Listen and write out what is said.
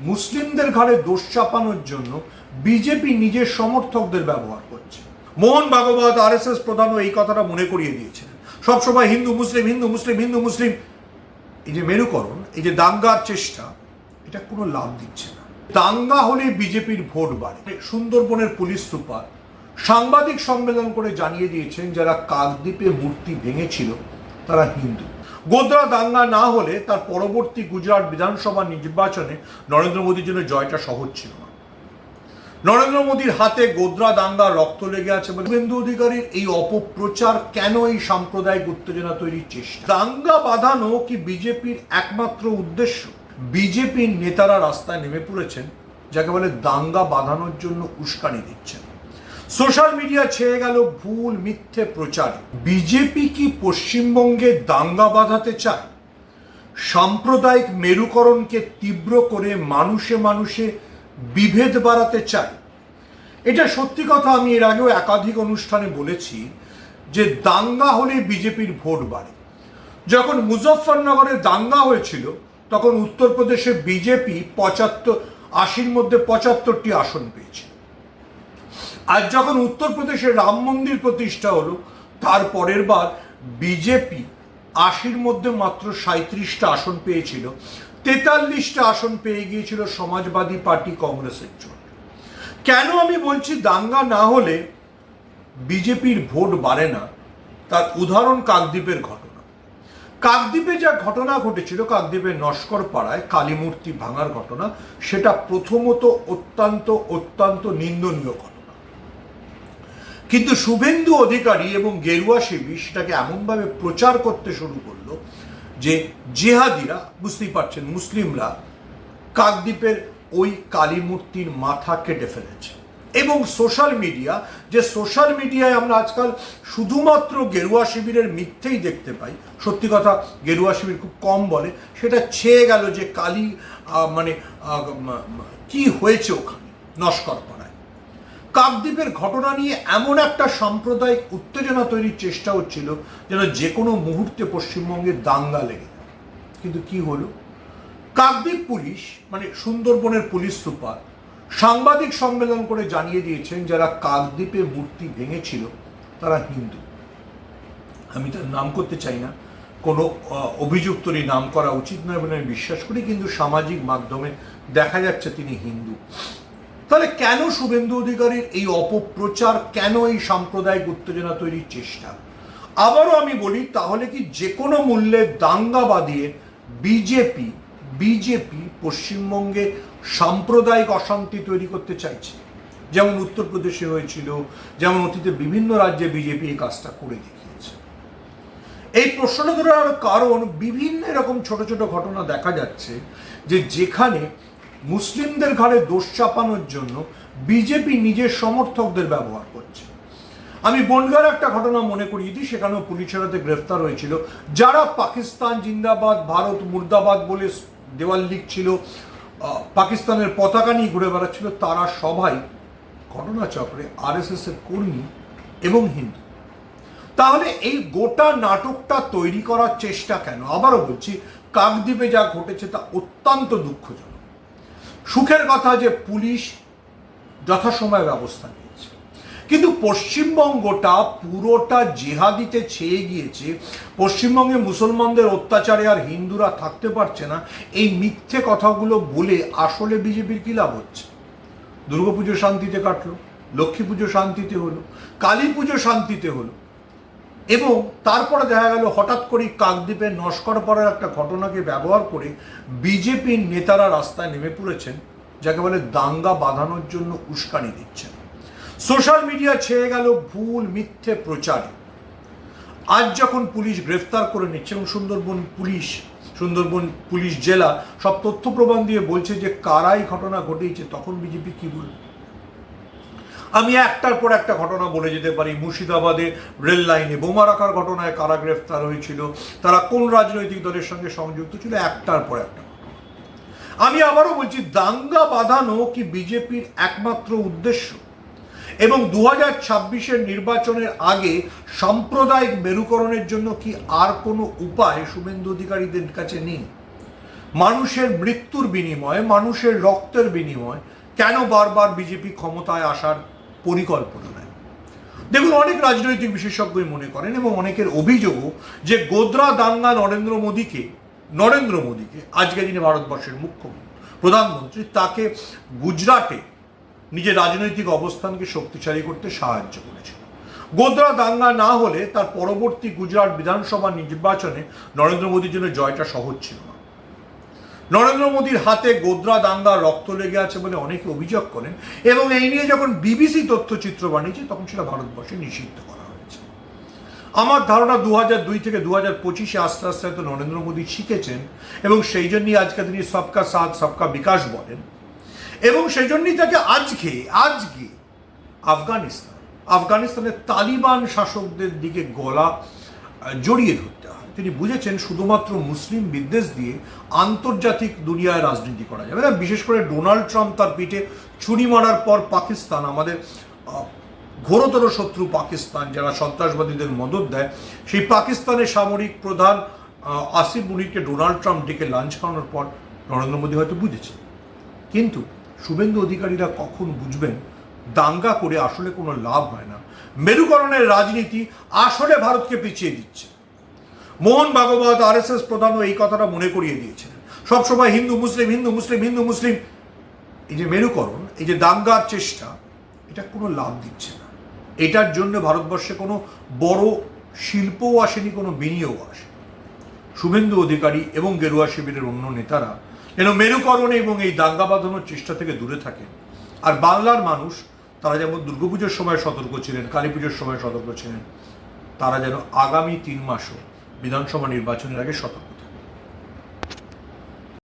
মুসলিমদের ঘাড়ে দোষ চাপানোর জন্য বিজেপি নিজের সমর্থকদের ব্যবহার করছে। মোহন ভাগবত আর এস এস প্রধানও এই কথাটা মনে করিয়ে দিয়েছিলেন সবসময় হিন্দু, মুসলিম হিন্দু মুসলিম হিন্দু, মুসলিম। এই যে মেরুকরণ, এই যে দাঙ্গার চেষ্টা, এটা কোনো লাভ দিচ্ছে না। দাঙ্গা হলে বিজেপির ভোট বাড়ে। সুন্দরবনের পুলিশ সুপার সাংবাদিক সম্মেলন করে জানিয়ে দিয়েছেন, যারা কাকদ্বীপে মূর্তি ভেঙেছিল, তারা হিন্দু। গোদরা দাঙ্গা না হলে তার পরবর্তী গুজরাট বিধানসভা নির্বাচনে নরেন্দ্র মোদীর জন্য জয়টা সহজ ছিল না। নরেন্দ্র মোদীর হাতে গোদ্রা দাঙ্গা রক্ত লেগে আছে বলে অধিকারীর এই অপপ্রচার কেন এই সাম্প্রদায়িক উত্তেজনা তৈরির চেষ্টা? দাঙ্গা বাঁধানো কি বিজেপির একমাত্র উদ্দেশ্য? বিজেপির নেতারা রাস্তায় নেমে পড়েছেন, যাকে বলে দাঙ্গা বাঁধানোর জন্য উস্কানি দিচ্ছেন। সোশ্যাল মিডিয়া ছেয়ে গেল ভুল, মিথ্যে প্রচারে। বিজেপি কি পশ্চিমবঙ্গে দাঙ্গা বাঁধাতে চায়? সাম্প্রদায়িক মেরুকরণকে তীব্র করে মানুষে মানুষে বিভেদ বাড়াতে চায়। এটা সত্যি কথা, আমি এর আগেও একাধিক অনুষ্ঠানে বলেছি যে দাঙ্গা হলে বিজেপির ভোট বাড়ে। যখন মুজফ্ফরনগরে দাঙ্গা হয়েছিল, তখন উত্তরপ্রদেশে বিজেপি পঁচাত্তর, আশির মধ্যে পঁচাত্তরটি আসন পেয়েছে। আর যখন উত্তরপ্রদেশে রাম মন্দির প্রতিষ্ঠা হলো, তার পরের বার বিজেপি আশির মধ্যে মাত্র সাঁত্রিশটা আসন পেয়েছিল, তেতাল্লিশটা আসন পেয়ে গিয়েছিল সমাজবাদী পার্টি কংগ্রেসের জন্য। কেন আমি বলছি দাঙ্গা না হলে বিজেপির ভোট বাড়ে না, তার উদাহরণ কাকদ্বীপের ঘটনা। কাকদ্বীপে যা ঘটনা ঘটেছিল কাকদ্বীপের নস্কর পাড়ায় কালী মূর্তি ভাঙার ঘটনা, সেটা প্রথমত অত্যন্ত অত্যন্ত নিন্দনীয় ঘটনা। কিন্তু শুভেন্দু অধিকারী এবং গেরুয়া শিবির সেটাকে এমনভাবে প্রচার করতে শুরু করল যে জেহাদিরা, বুঝতেই পারছেন মুসলিমরা, কাকদ্বীপের ওই কালী মূর্তির মাথা কেটে ফেলেছে। এবং সোশ্যাল মিডিয়া, যে সোশ্যাল মিডিয়ায় আমরা আজকাল শুধুমাত্র গেরুয়া শিবিরের মিথ্যেই দেখতে পাই, সত্যি কথা গেরুয়া শিবির খুব কম বলে, সেটা ছেয়ে গেল যে কালী মানে কি হয়েছে ওখানে, নস্কর পাড়ায় কাকদ্বীপের ঘটনা নিয়ে এমন একটা সাম্প্রদায়িক উত্তেজনা তৈরির চেষ্টা হচ্ছিল যেন যে কোনো মুহূর্তে পশ্চিমবঙ্গে দাঙ্গা লেগে কিন্তু কি হলো? কাকদ্বীপ পুলিশ মানে সুন্দরবনের পুলিশ সুপার, সাংবাদিক সম্মেলন করে জানিয়ে দিয়েছেন, যারা কাকদ্বীপে মূর্তি ভেঙেছিল, তারা হিন্দু। আমি তার নাম করতে চাই না। কোনো অভিযুক্তরই নাম করা উচিত নয় বলে আমি বিশ্বাস করি, কিন্তু সামাজিক মাধ্যমে দেখা যাচ্ছে তিনি হিন্দু। তাহলে কেন শুভেন্দু অধিকারীর এই অপপ্রচার, কেন এই সাম্প্রদায়িক উত্তেজনা তৈরির চেষ্টা? আবারও আমি বলি, তাহলে কি যে কোনো মূল্যে দাঙ্গা বাদিয়ে বিজেপি বিজেপি পশ্চিমবঙ্গে সাম্প্রদায়িক অশান্তি তৈরি করতে চাইছে? যেমন উত্তরপ্রদেশে হয়েছিল, যেমন অতীতে বিভিন্ন রাজ্যে বিজেপি এই কাজটা করে দেখিয়েছে। এই প্রশ্ন ধরার কারণ বিভিন্ন এরকম ছোট ছোট ঘটনা দেখা যাচ্ছে যে যেখানে মুসলিমদের ঘাড়ে দোষ চাপানোর জন্য বিজেপি নিজের সমর্থকদের ব্যবহার করছে। আমি বনগার একটা ঘটনা মনে করিয়ে দিই, সেখানেও পুলিশের হাতে গ্রেফতার হয়েছিল। যারা পাকিস্তান জিন্দাবাদ, ভারত মুর্দাবাদ বলে দেওয়াল লিখছিল পাকিস্তানের পতাকা নিয়ে ঘুরে বেড়াচ্ছিল, তারা সবাই ঘটনাচক্রে এর কর্মী এবং হিন্দু। তাহলে এই গোটা নাটকটা তৈরি করার চেষ্টা কেন? আবারও বলছি, কাকদ্বীপে যা ঘটেছে তা অত্যন্ত দুঃখজনক। সুখের কথা যে পুলিশ যথাসময়ে ব্যবস্থা নিয়েছে। কিন্তু পশ্চিমবঙ্গটা পুরোটা জেহাদিতে ছেয়ে গিয়েছে। পশ্চিমবঙ্গে মুসলমানদের অত্যাচারে আর হিন্দুরা থাকতে পারছে না। এই মিথ্যে কথাগুলো বলে আসলে বিজেপির কী লাভ হচ্ছে? দুর্গাপুজো শান্তিতে কাটলো, লক্ষ্মী পুজো শান্তিতে হলো, কালী পুজো শান্তিতে হলো। এবং তারপরে দেখা গেল হঠাৎ করেই কাকদ্বীপের নস্কর পড়ার একটা ঘটনাকে ব্যবহার করে বিজেপির নেতারা রাস্তায় নেমে পড়েছেন, যাকে বলে দাঙ্গা বাঁধানোর জন্য উস্কানি দিচ্ছেন। সোশ্যাল মিডিয়া ছেয়ে গেল ভুল মিথ্যে প্রচারে। আজ যখন পুলিশ গ্রেফতার করে নিচ্ছে এবং সুন্দরবন পুলিশ সুন্দরবন পুলিশ জেলা সব তথ্য প্রমাণ দিয়ে বলছে যে কারাই ঘটনা ঘটিয়েছে, তখন বিজেপি কি বলবে? আমি একটার পর একটা ঘটনা বলে যেতে পারি। মুর্শিদাবাদে রেল লাইনে বোমা রাখার ঘটনায় কারা গ্রেফতার হয়েছিল, তারা কোন রাজনৈতিক দলের সঙ্গে সংযুক্ত ছিল, একটার পর একটা। আমি আবারও বলছি, দাঙ্গা বাঁধানো কি বিজেপির একমাত্র উদ্দেশ্য? এবং দু হাজার ছাব্বিশের নির্বাচনের আগে সাম্প্রদায়িক মেরুকরণের জন্য কি আর কোনো উপায় শুভেন্দু অধিকারীদের কাছে নেই? মানুষের মৃত্যুর বিনিময়ে, মানুষের রক্তের বিনিময়ে কেন বারবার বিজেপি ক্ষমতায় আসার পরিকল্পনা নেয়। দেখুন, অনেক রাজনৈতিক বিশেষজ্ঞই মনে করেন এবং অনেকের অভিযোগও যে গোদরা দাঙ্গা নরেন্দ্র মোদীকে নরেন্দ্র মোদীকে, আজকে যিনি ভারতবর্ষের মুখ্যমন্ত্রী, প্রধানমন্ত্রী, তাকে গুজরাটে নিজের রাজনৈতিক অবস্থানকে শক্তিশালী করতে সাহায্য করেছিল। গোদরা দাঙ্গা না হলে তার পরবর্তী গুজরাট বিধানসভা নির্বাচনে নরেন্দ্র মোদীর জন্য জয়টা সহজ ছিল না। নরেন্দ্র মোদীর হাতে গোদ্রা দাঙ্গা রক্ত লেগে আছে বলে অনেকে অভিযোগ করেন এবং এই নিয়ে যখন বিবিসি তথ্যচিত্র বানিয়েছে, তখন সেটা ভারতবর্ষে নিষিদ্ধ করা হয়েছে। আমার ধারণা দু দুই থেকে দু হাজার পঁচিশে আস্তে আস্তে হয়তো নরেন্দ্র মোদী শিখেছেন এবং সেই জন্যই আজকে তিনি সবকা সাথ, সবকা বিকাশ বলেন। এবং সেই জন্যই তাকে আজকে আজকে আফগানিস্তান, আফগানিস্তানের তালিবান শাসকদের দিকে গলা জড়িয়ে ধরতে হয়। তিনি বুঝেছেন শুধুমাত্র মুসলিম বিদ্বেষ দিয়ে আন্তর্জাতিক দুনিয়ায় রাজনীতি করা যাবে না। বিশেষ করে ডোনাল্ড ট্রাম্প তার পিঠে ছুরি মারার পর পাকিস্তান, আমাদের ঘোরতর শত্রু পাকিস্তান, যারা সন্ত্রাসবাদীদের মদত দেয়, সেই পাকিস্তানের সামরিক প্রধান আসিফ মুনিরকে ডোনাল্ড ট্রাম্প ডেকে লাঞ্চ খাওয়ানোর পর নরেন্দ্র মোদী হয়তো বুঝেছে কিন্তু শুভেন্দু অধিকারীরা কখন বুঝবেন? দাঙ্গা করে আসলে কোনো লাভ হয় না। মেরুকরণের রাজনীতি আসলে ভারতকে পিছিয়ে দিচ্ছে। মোহন ভাগবত আর এস এস প্রধানও এই কথাটা মনে করিয়ে দিয়েছিলেন। সবসময় হিন্দু, মুসলিম হিন্দু মুসলিম হিন্দু, মুসলিম। এই যে মেরুকরণ, এই যে দাঙ্গার চেষ্টা, এটা কোনো লাভ দিচ্ছে না। এটার জন্য ভারতবর্ষে কোনো বড় শিল্পও আসেনি, কোনো বিনিয়োগ আসে শুভেন্দু অধিকারী এবং গেরুয়া শিবিরের অন্য নেতারা যেন মেরুকরণ এবং এই দাঙ্গা বাঁধানোর চেষ্টা থেকে দূরে থাকেন। আর বাংলার মানুষ, তারা যেমন দুর্গাপুজোর সময় সতর্ক ছিলেন কালী পুজোর সময় সতর্ক ছিলেন, তারা যেন আগামী তিন মাসও বিধানসভা নির্বাচনের আগে সতর্ক